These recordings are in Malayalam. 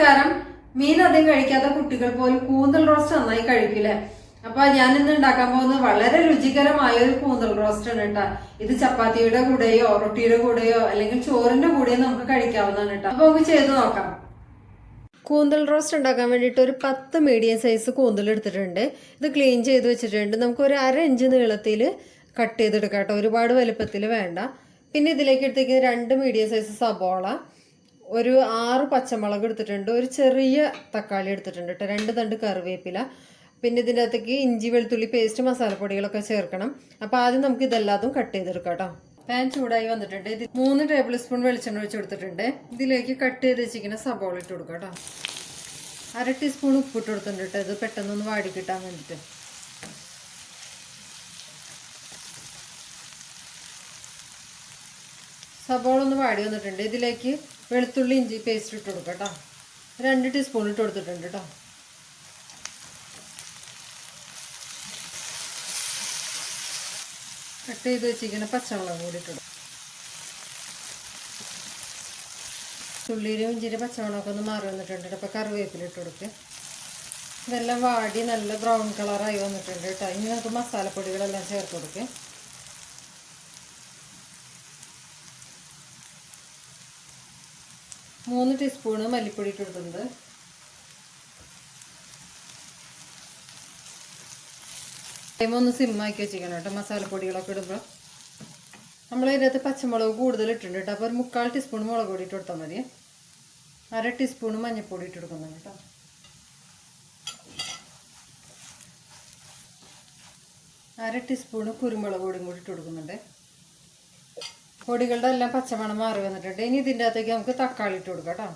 നമസ്കാരം. മീൻ അധികം കഴിക്കാത്ത കുട്ടികൾ പോലും കൂന്തൽ റോസ്റ്റ് നന്നായി കഴിക്കില്ലേ? അപ്പൊ ഞാൻ ഇന്ന് ഉണ്ടാക്കാൻ പോകുന്നത് വളരെ രുചികരമായ ഒരു കൂന്തൽ റോസ്റ്റ് ആണ് കേട്ടോ. ഇത് ചപ്പാത്തിയുടെ കൂടെയോ റൊട്ടിയുടെ കൂടെയോ അല്ലെങ്കിൽ ചോറിന്റെ കൂടെയോ നമുക്ക് കഴിക്കാവുന്നതാണ് കേട്ടോ. അപ്പൊ നമുക്ക് ചെയ്ത് നോക്കാം. കൂന്തൽ റോസ്റ്റ് ഉണ്ടാക്കാൻ വേണ്ടിയിട്ട് ഒരു പത്ത് മീഡിയം സൈസ് കൂന്തൽ എടുത്തിട്ടുണ്ട്. ഇത് ക്ലീൻ ചെയ്ത് വെച്ചിട്ടുണ്ട്. നമുക്ക് ഒരു അര ഇഞ്ച് നീളത്തിൽ കട്ട് ചെയ്തെടുക്കാം കേട്ടോ. ഒരുപാട് വലുപ്പത്തിൽ വേണ്ട. പിന്നെ ഇതിലേക്ക് എടുത്തേക്ക് രണ്ട് മീഡിയം സൈസ് സബോള. ഒരു ആറ് പച്ചമുളക് എടുത്തിട്ടുണ്ട്. ഒരു ചെറിയ തക്കാളി എടുത്തിട്ടുണ്ട് കേട്ടോ രണ്ട് തണ്ട് കറിവേപ്പില. പിന്നെ ഇതിന്റെ അകത്തേക്ക് ഇഞ്ചി വെളുത്തുള്ളി പേസ്റ്റ് മസാലപ്പൊടികളൊക്കെ ചേർക്കണം. അപ്പോൾ ആദ്യം നമുക്ക് ഇതെല്ലാതും കട്ട് ചെയ്തെടുക്കാം കേട്ടോ പാൻ ചൂടായി വന്നിട്ടുണ്ട്. ഇത് മൂന്ന് ടേബിൾ സ്പൂൺ വെളിച്ചെണ്ണ ഒഴിച്ച് കൊടുത്തിട്ടുണ്ട്. ഇതിലേക്ക് കട്ട് ചെയ്ത് വെച്ചിരിക്കുന്ന സബോള ഇട്ട് കൊടുക്കാം കേട്ടോ അര ടീസ്പൂൺ ഉപ്പിട്ട് കൊടുത്തിട്ടുണ്ട് കേട്ടോ ഇത് പെട്ടെന്നൊന്ന് വാടി കിട്ടാൻ വേണ്ടിയിട്ട് സബോള ഒന്ന് വാടി വന്നിട്ടുണ്ട്. ഇതിലേക്ക് വെളുത്തുള്ളി ഇഞ്ചി പേസ്റ്റ് ഇട്ട് കൊടുക്കാം കേട്ടോ രണ്ട് ടീസ്പൂൺ ഇട്ട് കൊടുത്തിട്ടുണ്ട് കേട്ടോ കട്ട് ചെയ്ത് വെച്ചിരിക്കുന്ന പച്ചമുളക് കൂടി ഇട്ടിടും തുള്ളിയിലും ഇഞ്ചിരി പച്ചമുളകൊക്കെ ഒന്ന് മാറി വന്നിട്ടുണ്ട് അപ്പോൾ കറിവേപ്പില ഇട്ട് കൊടുക്കുക ഇതെല്ലാം വാടി നല്ല ബ്രൗൺ കളറായി വന്നിട്ടുണ്ട് കേട്ടോ ഇനി നമുക്ക് മസാലപ്പൊടികളെല്ലാം ചേർത്ത് കൊടുക്കുക മൂന്ന് ടീസ്പൂണ് മല്ലിപ്പൊടി ഇട്ട് കൊടുക്കുന്നത് ടൈം ഒന്ന് സിമ്മാക്കി വെച്ചിരിക്കണം കേട്ടോ മസാലപ്പൊടികളൊക്കെ ഇടുമ്പോൾ നമ്മൾ ഇതിനകത്ത് പച്ചമുളക് കൂടുതൽ ഇട്ടിട്ടുണ്ട് കേട്ടോ അപ്പോൾ ഒരു മുക്കാൽ ടീസ്പൂൺ മുളക് പൊടി ഇട്ട് കൊടുത്താൽ മതി. അര ടീസ്പൂൺ മഞ്ഞൾപ്പൊടി ഇട്ട് കൊടുക്കുന്നത് കേട്ടോ. അര ടീസ്പൂണ് കുരുമുളക് പൊടിയും കൂടി ഇട്ട് കൊടുക്കുന്നുണ്ട്. പൊടികളുടെ എല്ലാം പച്ചമണം മാറി വന്നിട്ടുണ്ട്. ഇനി ഇതിന്റെ അകത്തേക്ക് നമുക്ക് തക്കാളി ഇട്ട് കൊടുക്കാം കേട്ടോ.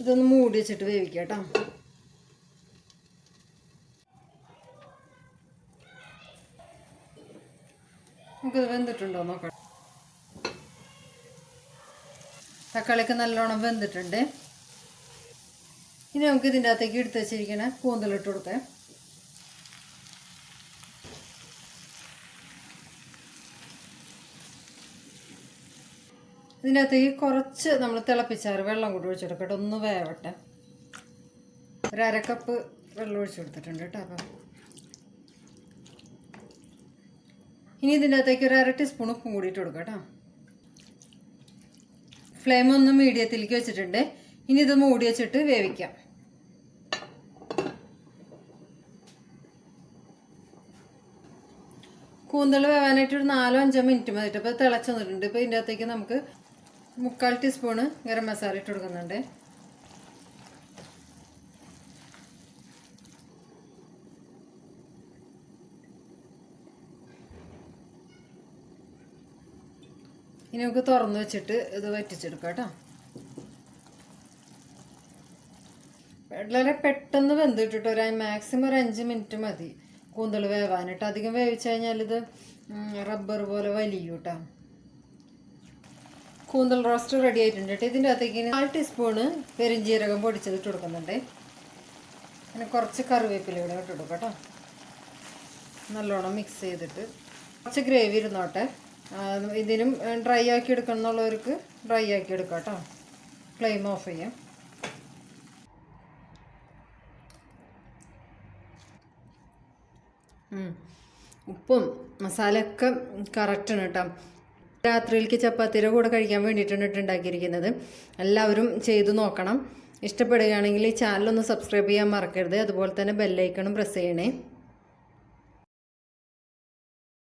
ഇതൊന്ന് മൂടി വെച്ചിട്ട് വേവിക്കാം കേട്ടോ. നമുക്കിത് വെന്തിട്ടുണ്ടോ നോക്കാം. തക്കാളിക്ക് നല്ലോണം വെന്തിട്ടുണ്ട്. ഇനി നമുക്ക് ഇതിന്റെ അകത്തേക്ക് എടുത്ത് വെച്ചിരിക്കണ കൂന്തലിട്ട് കൊടുക്കാം. ഇതിന്റെ അകത്തേക്ക് കുറച്ച് നമ്മൾ തിളപ്പിച്ചാറ് വെള്ളം കൂടി ഒഴിച്ചു കൊടുക്കട്ടെ ഒന്ന് വേവട്ടെ. ഒരു അരക്കപ്പ് വെള്ളം ഒഴിച്ചു കൊടുത്തിട്ടുണ്ട് കേട്ടോ അപ്പം. ഇനി ഇതിന്റെ ഒരു അര ടീസ്പൂൺ ഉപ്പും കൂടിയിട്ട് കൊടുക്കാം കേട്ടോ. ഫ്ലെയിം ഒന്ന് മീഡിയത്തിലേക്ക് വെച്ചിട്ടുണ്ട്. ഇനി ഇത് മൂടി വെച്ചിട്ട് വേവിക്കാം. കൂന്തൾ വേവാനായിട്ട് ഒരു നാലോ അഞ്ചോ മിനിറ്റ് മതിട്ട് ഇപ്പോൾ തിളച്ച് വന്നിട്ടുണ്ട്. ഇപ്പോൾ ഇതിന്റെ അകത്തേക്ക് നമുക്ക് മുക്കാൽ ടീസ്പൂണ് ഗരം മസാല ഇട്ട് കൊടുക്കുന്നുണ്ട്. ഇനി നമുക്ക് തുറന്ന് വെച്ചിട്ട് ഇത് വറ്റിച്ചെടുക്കാം കേട്ടോ. വളരെ പെട്ടെന്ന് വെന്തിട്ടിട്ട്. ഒരു മാക്സിമം ഒരു അഞ്ച് മിനിറ്റ് മതി. കൂന്തൽ വേവാനിട്ട് അധികം വേവിച്ചു കഴിഞ്ഞാൽ ഇത് റബ്ബർ പോലെ വലിയും കേട്ടോ കൂന്തൽ റോസ്റ്റ് റെഡി ആയിട്ടുണ്ട് കേട്ടോ ഇതിന്റെ അകത്തേക്ക് നാല് ടീസ്പൂണ് പെരിഞ്ചീരകം പൊടിച്ചത് ഇട്ട് കൊടുക്കുന്നുണ്ട്. പിന്നെ കുറച്ച് കറിവേപ്പില ഇവിടെ ഇട്ട് കൊടുക്കാം കേട്ടോ നല്ലോണം മിക്സ് ചെയ്തിട്ട്. കുറച്ച് ഗ്രേവി ഇരുന്നോട്ടെ. ഇതിനും ഡ്രൈ ആക്കി എടുക്കണം എന്നുള്ളവർക്ക് ഡ്രൈ ആക്കി എടുക്കാം കേട്ടോ ഫ്ലെയിം ഓഫ് ചെയ്യാം. ഉപ്പും മസാലയൊക്കെ കറക്റ്റാണ് കേട്ടോ രാത്രിയിലേക്ക് ചപ്പാത്തിയുടെ കൂടെ കഴിക്കാൻ വേണ്ടിയിട്ടാണ് ഉണ്ടാക്കിയിരിക്കുന്നത്. എല്ലാവരും ചെയ്തു നോക്കണം. ഇഷ്ടപ്പെടുകയാണെങ്കിൽ ഈ ചാനലൊന്ന് സബ്സ്ക്രൈബ് ചെയ്യാൻ മറക്കരുത്. അതുപോലെ തന്നെ ബെല്ലൈക്കണും പ്രസ് ചെയ്യണേ.